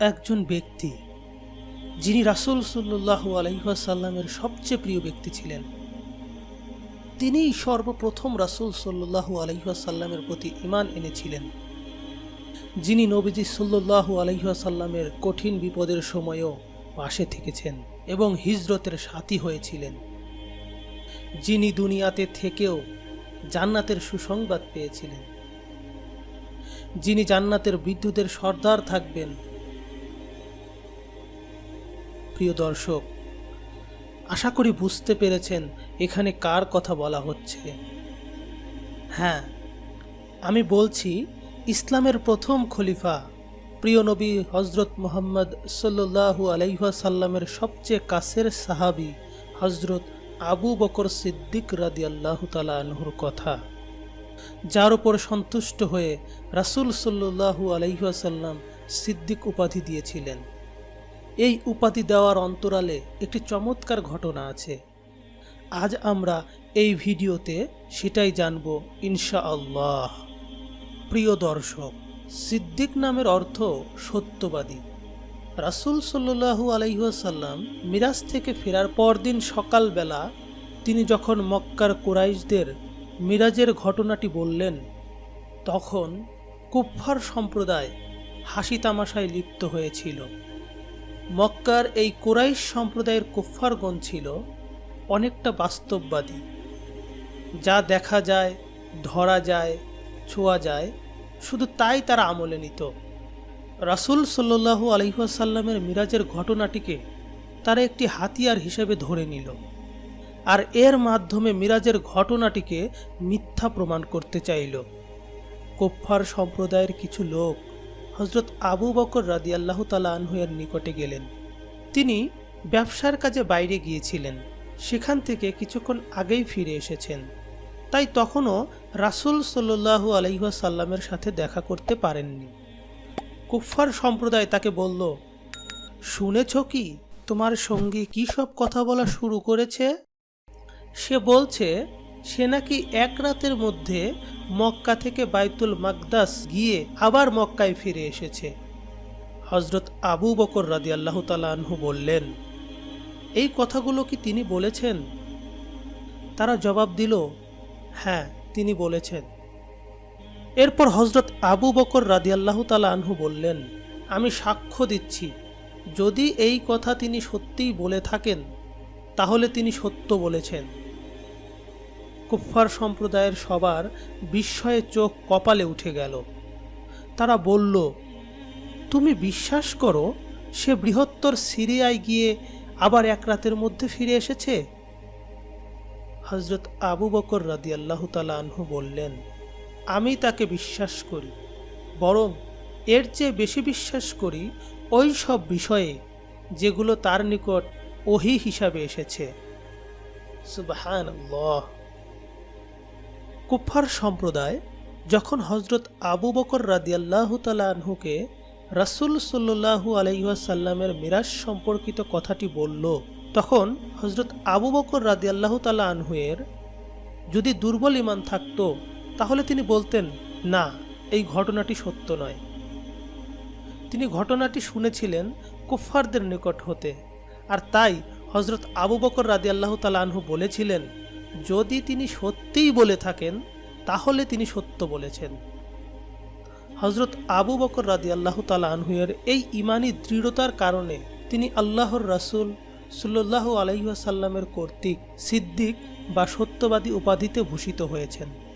একজন ব্যক্তি যিনি রাসুল সাল্লু আলহিহাসাল্লামের সবচেয়ে প্রিয় ব্যক্তি ছিলেন। তিনিই সর্বপ্রথম রাসুল সাল্লু আলহিহাসাল্লামের প্রতি ইমান এনেছিলেন। যিনি নবীজি সাল্লু আলহিহাসাল্লামের কঠিন বিপদের সময়ও পাশে থেকেছেন এবং হিজরতের সাথী হয়েছিলেন। যিনি দুনিয়াতে থেকেও জান্নাতের সুসংবাদ পেয়েছিলেন। যিনি জান্নাতের বিদ্যুতের সর্দার থাকবেন প্রিয় দর্শক, আশা করি বুঝতে পেরেছেন এখানে কার কথা বলা হচ্ছে। হ্যাঁ আমি বলছি ইসলামের প্রথম খলিফা, প্রিয় নবী হজরত মোহাম্মদ সাল্লু আলাইসাল্লামের সবচেয়ে কাছের সাহাবি হজরত আবু বকর সিদ্দিক রাদি আল্লাহ তালাহুর কথা, যার উপর সন্তুষ্ট হয়ে রাসুল সাল্লু আলাইসাল্লাম সিদ্দিক উপাধি দিয়েছিলেন। এই উপাধি দেওয়ার অন্তরালে একটি চমৎকার ঘটনা আছে। আজ আমরা এই ভিডিওতে সেটাই জানব ইনশা আল্লাহ প্রিয় দর্শক, সিদ্দিক নামের অর্থ সত্যবাদী। রাসুল সাল্লু আলাইসাল্লাম মিরাজ থেকে ফেরার পরদিন সকালবেলা তিনি যখন মক্কার কুরাইশদের মিরাজের ঘটনাটি বললেন, তখন কুফফার সম্প্রদায় হাসি তামাশায় লিপ্ত হয়েছিল। মক্কার এই কোরাইশ সম্প্রদায়ের কুফফারগণ ছিল অনেকটা বাস্তববাদী। যা দেখা যায়, ধরা যায়, ছোঁয়া যায়, শুধু তাই তারা আমলে নিত। রাসুল সাল্লু আলহিহাসাল্লামের মিরাজের ঘটনাটিকে তারা একটি হাতিয়ার হিসেবে ধরে নিল আর এর মাধ্যমে মিরাজের ঘটনাটিকে মিথ্যা প্রমাণ করতে চাইল। কোফার সম্প্রদায়ের কিছু লোক হজরত আবু বকর রাদি আল্লাহ তালা আনহুয়ের নিকটে গেলেন। তিনি ব্যবসার কাজে বাইরে গিয়েছিলেন। সেখান থেকে কিছুক্ষণ আগেই ফিরে এসেছেন। তাই তখনও রাসুল সাল্লু আলহিহাসাল্লামের সাথে দেখা করতে পারেননি। কুফফার সম্প্রদায় তাকে বলল, শুনেছ কি, তোমার সঙ্গে কি সব কথা বলা শুরু করেছে? সে বলছে সে নাকি এক রাতের মধ্যে মক্কা থেকে বাইতুল মাকদাস গিয়ে আবার মক্কায় ফিরে এসেছে। হজরত আবু বকর রাদি আল্লাহ তালাহু বললেন, এই কথাগুলো কি তিনি বলেছেন? তারা জবাব দিল হ্যাঁ তিনি বলেছেন। এরপর হজরত আবু বকর রাদি আল্লাহ তালাহু বললেন, আমি সাক্ষ্য দিচ্ছি, যদি এই কথা তিনি সত্যিই বলে থাকেন, তাহলে তিনি সত্য বলেছেন। কুফফার সম্প্রদায়ের সবার বিস্ময়ে চোখ কপালে উঠে গেল। তারা বলল, তুমি বিশ্বাস করো, সে বৃহত্তর সিরিয়ায় গিয়ে আবার এক রাতের মধ্যে ফিরে এসেছে? হজরত আবু বকর রাদি আল্লাহ আনহু বললেন, আমি তাকে বিশ্বাস করি, বরং এর চেয়ে বেশি বিশ্বাস করি ওই সব বিষয়ে যেগুলো তার নিকট ওহি হিসাবে এসেছে। সুবাহান কুফার সম্প্রদায় যখন হজরত আবু বকর রাদিয়াল্লাহ তালাহুকে রাসুল সাল্লু আলহিহাসাল্লামের মিরাজ সম্পর্কিত কথাটি বলল, তখন হজরত আবু বকর রাদিয়াল্লাহ তালা আনহুয়ের যদি দুর্বল ইমান থাকত, তাহলে তিনি বলতেন, না, এই ঘটনাটি সত্য নয়। তিনি ঘটনাটি শুনেছিলেন কুফফারদের নিকট হতে। আর তাই হজরত আবু বকর রাদি আল্লাহ আনহু বলেছিলেন যদি তিনি সত্যিই বলে থাকেন, তাহলে তিনি সত্য বলেছেন। হজরত আবু বকর রাদি আল্লাহ তালাহুয়ের এই ইমানি দৃঢ়তার কারণে তিনি আল্লাহর রাসুল সুল্লাহ আলহিহাসাল্লামের কর্তৃক সিদ্দিক বা সত্যবাদী উপাধিতে ভূষিত হয়েছেন।